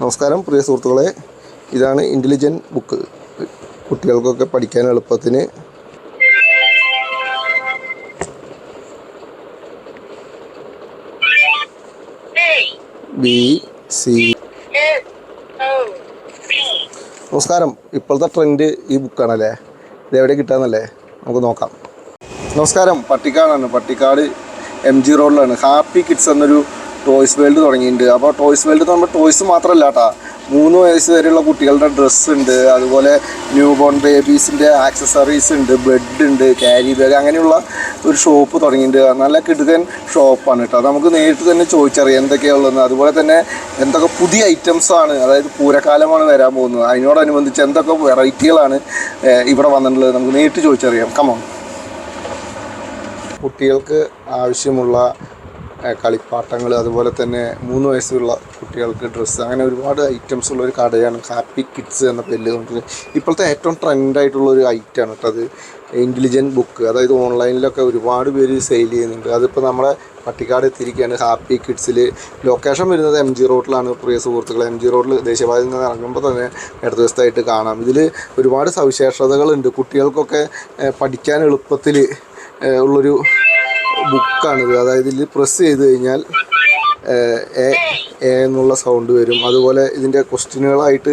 നമസ്കാരം പ്രിയ സുഹൃത്തുക്കളെ. ഇതാണ് ഇന്റലിജന്റ് ബുക്ക് കുട്ടികൾക്കൊക്കെ പഠിക്കാൻ എളുപ്പത്തിന് ബി സി നമസ്കാരം. ഇപ്പോഴത്തെ ട്രെൻഡ് ഈ ബുക്കാണല്ലേ ഇത് എവിടെ കിട്ടാന്നല്ലേ? നമുക്ക് നോക്കാം. നമസ്കാരം. പട്ടിക്കാടാണ്. പട്ടിക്കാട് എം ജി റോഡിലാണ്. ഹാപ്പി കിഡ്സ് എന്നൊരു ടോയ്സ് വേൾഡ് തുടങ്ങിയിട്ടുണ്ട്. അപ്പോൾ ടോയ്സ് വേൾഡ് എന്ന് പറയുമ്പോൾ ടോയ്സ് മാത്രമല്ല കേട്ടാ മൂന്ന് വയസ്സ് വരെയുള്ള കുട്ടികളുടെ ഡ്രസ്സ് ഉണ്ട്. അതുപോലെ ന്യൂ ബോൺ ബേബീസിന്റെ ആക്സസറീസ് ഉണ്ട്. ബെഡ് ഉണ്ട്. ക്യാരി ബാഗ് അങ്ങനെയുള്ള ഒരു ഷോപ്പ് തുടങ്ങിയിട്ടുണ്ട്. നല്ല കിടുകൻ ഷോപ്പാണ് കേട്ടോ നമുക്ക് നേരിട്ട് തന്നെ ചോദിച്ചറിയാം എന്തൊക്കെയാണ് ഉള്ളതെന്ന് അതുപോലെ തന്നെ എന്തൊക്കെ പുതിയ ഐറ്റംസാണ് അതായത് പൂരക്കാലമാണ് വരാൻ പോകുന്നത്. അതിനോടനുബന്ധിച്ച് എന്തൊക്കെ വെറൈറ്റികളാണ് ഇവിടെ വന്നിട്ടുള്ളത് നമുക്ക് നേരിട്ട് ചോദിച്ചറിയാം. കമോൺ കുട്ടികൾക്ക് ആവശ്യമുള്ള കളിപ്പാട്ടങ്ങൾ അതുപോലെ തന്നെ മൂന്ന് വയസ്സുള്ള കുട്ടികൾക്ക് ഡ്രസ്സ് അങ്ങനെ ഒരുപാട് ഐറ്റംസ് ഉള്ള ഒരു കടയാണ് ഹാപ്പി കിഡ്സ് എന്ന പേരിൽ നമുക്ക് ഇപ്പോഴത്തെ ഏറ്റവും ട്രെൻഡായിട്ടുള്ള ഒരു ഐറ്റമാണ് കേട്ടോ അത് ഇന്റലിജന്റ് ബുക്ക് അതായത് ഓൺലൈനിലൊക്കെ ഒരുപാട് പേര് സെയിൽ ചെയ്യുന്നുണ്ട്. അതിപ്പോൾ നമ്മളെ പട്ടിക്കാട് എത്തിയിരിക്കുകയാണ് ഹാപ്പി കിഡ്സിൽ ലൊക്കേഷൻ വരുന്നത് എം ജി റോഡിലാണ് പ്രിയ സുഹൃത്തുക്കൾ എം ജി റോഡിൽ ദേശീയപാതയിൽ നിന്ന് ഇറങ്ങുമ്പോൾ തന്നെ ഇടത് ദിവസത്തായിട്ട് കാണാം. ഇതിൽ ഒരുപാട് സവിശേഷതകളുണ്ട്. കുട്ടികൾക്കൊക്കെ പഠിക്കാൻ എളുപ്പത്തിൽ ഉള്ളൊരു ബുക്കാണിത്. അതായത് ഇതിൽ പ്രസ് ചെയ്ത് കഴിഞ്ഞാൽ എ എ എന്നുള്ള സൗണ്ട് വരും. അതുപോലെ ഇതിന്റെ ക്വസ്റ്റ്യനുകളായിട്ട്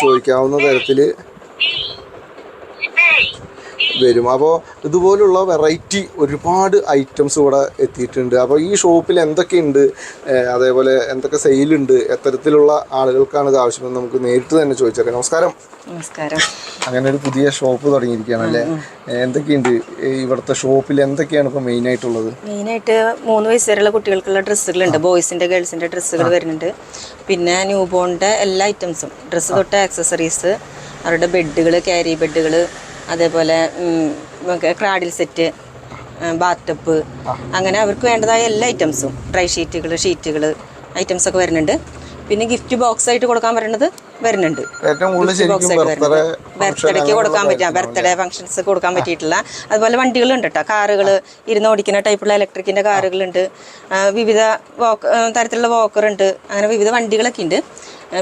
ചോദിക്കാവുന്ന തരത്തിൽ വരും. അപ്പോൾ ഇതുപോലുള്ള വെറൈറ്റി ഒരുപാട് ഐറ്റംസ് ഇവിടെ എത്തിയിട്ടുണ്ട്. അപ്പോൾ ഈ ഷോപ്പിൽ എന്തൊക്കെയുണ്ട്? അതേപോലെ എന്തൊക്കെ സെയിലുണ്ട് എത്തരത്തിലുള്ള ആളുകൾക്കാണ് ഇത് ആവശ്യമെന്ന് നമുക്ക് നേരിട്ട് തന്നെ ചോദിച്ചറിയാം. നമസ്കാരം. നമസ്കാരം. അങ്ങനെ ഒരു പുതിയ ഷോപ്പ് തുടങ്ങിയിരിക്കുകയാണ് അല്ലേ? എന്തൊക്കെയുണ്ട്? ഇവിടുത്തെ ഷോപ്പിൽ എന്തൊക്കെയാണ് ഇപ്പോൾ മെയിൻ ആയിട്ടുള്ളത്? മെയിൻ ആയിട്ട് മൂന്ന് വയസ്സ് വരെയുള്ള കുട്ടികൾക്കുള്ള ഡ്രസ്സുകളുണ്ട് ബോയ്സിന്റെ ഗേൾസിന്റെ ഡ്രസ്സുകൾ വരുന്നുണ്ട്. പിന്നെ ന്യൂ ബോണിന്റെ എല്ലാ ഐറ്റംസും ഡ്രസ്സ് തൊട്ട് ആക്സസറീസ് അവരുടെ ബെഡുകൾ ക്യാരി ബെഡുകൾ അതേപോലെ ക്രാഡിൽ സെറ്റ് ബാത്തപ്പ് അങ്ങനെ അവർക്ക് വേണ്ടതായ എല്ലാ ഐറ്റംസും. ഡ്രൈ ഷീറ്റുകൾ ഷീറ്റുകൾ ഐറ്റംസ് ഒക്കെ വരുന്നുണ്ട്. പിന്നെ ഗിഫ്റ്റ് ബോക്സ് ആയിട്ട് കൊടുക്കാൻ പറയുന്നത് വരുന്നുണ്ട്. ബർത്ത്ഡേക്ക് കൊടുക്കാൻ പറ്റുക ബർത്ത്ഡേ ഫംഗ്ഷൻസ് കൊടുക്കാൻ പറ്റിയിട്ടുള്ള. അതുപോലെ വണ്ടികളുണ്ട് കേട്ടോ കാറുകൾ ഇരുന്ന് ഓടിക്കുന്ന ടൈപ്പുള്ള ഇലക്ട്രിക്കിന്റെ കാറുകളുണ്ട്. വിവിധ വോക്ക് തരത്തിലുള്ള വോക്കറുണ്ട്. അങ്ങനെ വിവിധ വണ്ടികളൊക്കെ ഉണ്ട്.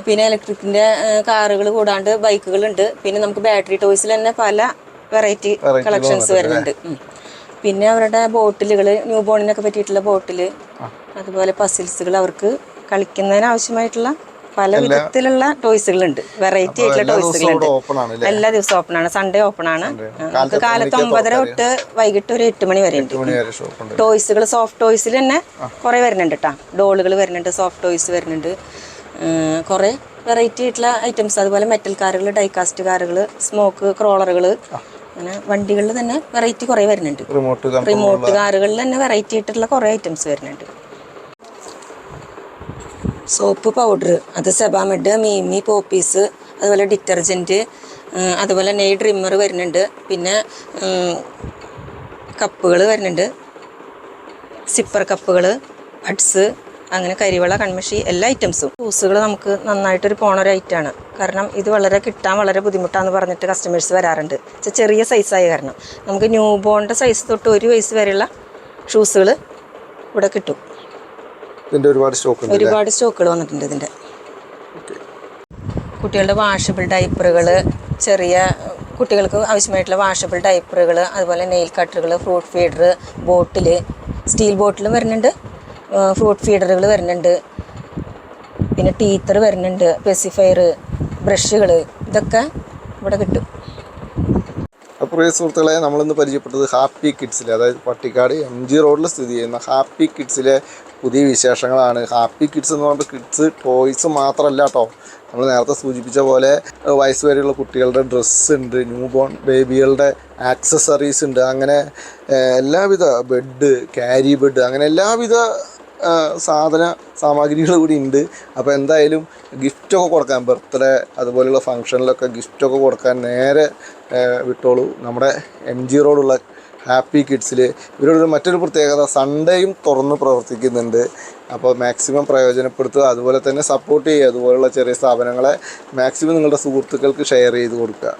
പിന്നെ ഇലക്ട്രിക്കിന്റെ കാറുകൾ കൂടാണ്ട് ബൈക്കുകളുണ്ട്. പിന്നെ നമുക്ക് ബാറ്ററി ടോയ്സിൽ തന്നെ പല വെറൈറ്റി കളക്ഷൻസ് വരുന്നുണ്ട്. പിന്നെ അവരുടെ ബോട്ടിലുകൾ ന്യൂ ബോണിനൊക്കെ പറ്റിയിട്ടുള്ള ബോട്ടിൽ അതുപോലെ പസിൽസുകൾ അവർക്ക് കളിക്കുന്നതിന് ആവശ്യമായിട്ടുള്ള പല വിധത്തിലുള്ള ടോയ്സുകളുണ്ട്. വെറൈറ്റി ആയിട്ടുള്ള ടോയ്സുകൾ ഉണ്ട് ടോയ്സുകളുണ്ട്. എല്ലാ ദിവസവും ഓപ്പൺ ആണ്. സൺഡേ ഓപ്പൺ ആണ്. നമുക്ക് കാലത്ത് ഒമ്പതര തൊട്ട് വൈകിട്ട് ഒരു എട്ട് മണി വരെ ഉണ്ട്. ടോയ്സുകൾ സോഫ്റ്റ് ടോയ്സിൽ തന്നെ കുറെ വരുന്നുണ്ട് കേട്ടോ ഡോളുകൾ വരുന്നുണ്ട് സോഫ്റ്റ് ടോയ്സ് വരുന്നുണ്ട്. കുറേ വെറൈറ്റി ആയിട്ടുള്ള ഐറ്റംസ് അതുപോലെ മെറ്റൽ കാറുകൾ ഡൈകാസ്റ്റ് കാറുകൾ സ്മോക്ക് ക്രോളറുകൾ അങ്ങനെ വണ്ടികളിൽ തന്നെ വെറൈറ്റി കുറേ വരുന്നുണ്ട്. റിമോട്ട് കാറുകളിൽ തന്നെ വെറൈറ്റി ആയിട്ടുള്ള കുറേ ഐറ്റംസ് വരുന്നുണ്ട്. സോപ്പ് പൗഡർ അത് സെബാമെഡ് മീമി പോപ്പീസ് അതുപോലെ ഡിറ്റർജന്റ് അതുപോലെ നെയ് ഡ്രിമ്മർ വരുന്നുണ്ട്. പിന്നെ കപ്പുകൾ വരുന്നുണ്ട്. സിപ്പർ കപ്പുകൾ അഡ്സ് അങ്ങനെ കരിവള കൺമഷി എല്ലാ ഐറ്റംസും. ജ്യൂസുകൾ നമുക്ക് നന്നായിട്ടൊരു പോണ ഒരു ഐറ്റമാണ് കാരണം ഇത് വളരെ കിട്ടാൻ വളരെ ബുദ്ധിമുട്ടാന്ന് പറഞ്ഞിട്ട് കസ്റ്റമേഴ്സ് വരാറുണ്ട്. ചെറിയ സൈസായ കാരണം. നമുക്ക് ന്യൂ ബോണിന്റെ സൈസ് തൊട്ട് ഒരു വയസ്സ് വരെയുള്ള ഷൂസുകൾ ഇവിടെ കിട്ടും. ഒരുപാട് സ്റ്റോക്ക് ഒരുപാട് സ്റ്റോക്കുകൾ വന്നിട്ടുണ്ട് ഇതിന്റെ കുട്ടികളുടെ വാഷബിൾ ഡൈപ്പറുകൾ ചെറിയ കുട്ടികൾക്ക് ആവശ്യമായിട്ടുള്ള വാഷബിൾ ഡൈപ്പറുകൾ അതുപോലെ നെയിൽ കട്ടറുകൾ ഫ്രൂട്ട് ഫീഡർ ബോട്ടിൽ സ്റ്റീൽ ബോട്ടിലും വരുന്നുണ്ട്. ഫ്രൂട്ട് ഫീഡറുകൾ വരുന്നുണ്ട്. പിന്നെ ടീത്തർ വരുന്നുണ്ട് പെസിഫയർ ബ്രഷുകൾ ഇതൊക്കെ ഇവിടെ കിട്ടും. അപ്പോൾ സുഹൃത്തുക്കളെ നമ്മളിന്ന് പരിചയപ്പെട്ടത് ഹാപ്പി കിഡ്സിലെ അതായത് പട്ടിക്കാട് എം ജി റോഡിൽ സ്ഥിതി ചെയ്യുന്ന ഹാപ്പി കിഡ്സിലെ പുതിയ വിശേഷങ്ങളാണ്. ഹാപ്പി കിഡ്സ് എന്ന് പറയുമ്പോൾ കിഡ്സ് ടോയ്സ് മാത്രമല്ല കേട്ടോ നമ്മൾ നേരത്തെ സൂചിപ്പിച്ച പോലെ വയസ്സ് വരെയുള്ള കുട്ടികളുടെ ഡ്രസ്സ് ഉണ്ട് ന്യൂ ബോൺ ബേബികളുടെ ആക്സസറീസ് ഉണ്ട്. അങ്ങനെ എല്ലാവിധ ബെഡ് ക്യാരി ബെഡ് അങ്ങനെ എല്ലാവിധ സാധന സാമഗ്രികൾ കൂടി ഉണ്ട്. അപ്പോൾ എന്തായാലും ഗിഫ്റ്റൊക്കെ കൊടുക്കാൻ ബർത്ത്ഡേ അതുപോലെയുള്ള ഫംഗ്ഷനിലൊക്കെ ഗിഫ്റ്റൊക്കെ കൊടുക്കാൻ നേരെ വിട്ടോളൂ. നമ്മുടെ എം ജി റോഡുള്ള ഹാപ്പി കിഡ്സിൽ ഇവരുടെ മറ്റൊരു പ്രത്യേകത സൺഡേയും തുറന്ന് പ്രവർത്തിക്കുന്നുണ്ട്. അപ്പോൾ മാക്സിമം പ്രയോജനപ്പെടുത്തുക അതുപോലെ തന്നെ സപ്പോർട്ട് ചെയ്യുക അതുപോലുള്ള ചെറിയ സ്ഥാപനങ്ങളെ മാക്സിമം നിങ്ങളുടെ സുഹൃത്തുക്കൾക്ക് ഷെയർ ചെയ്ത് കൊടുക്കുക.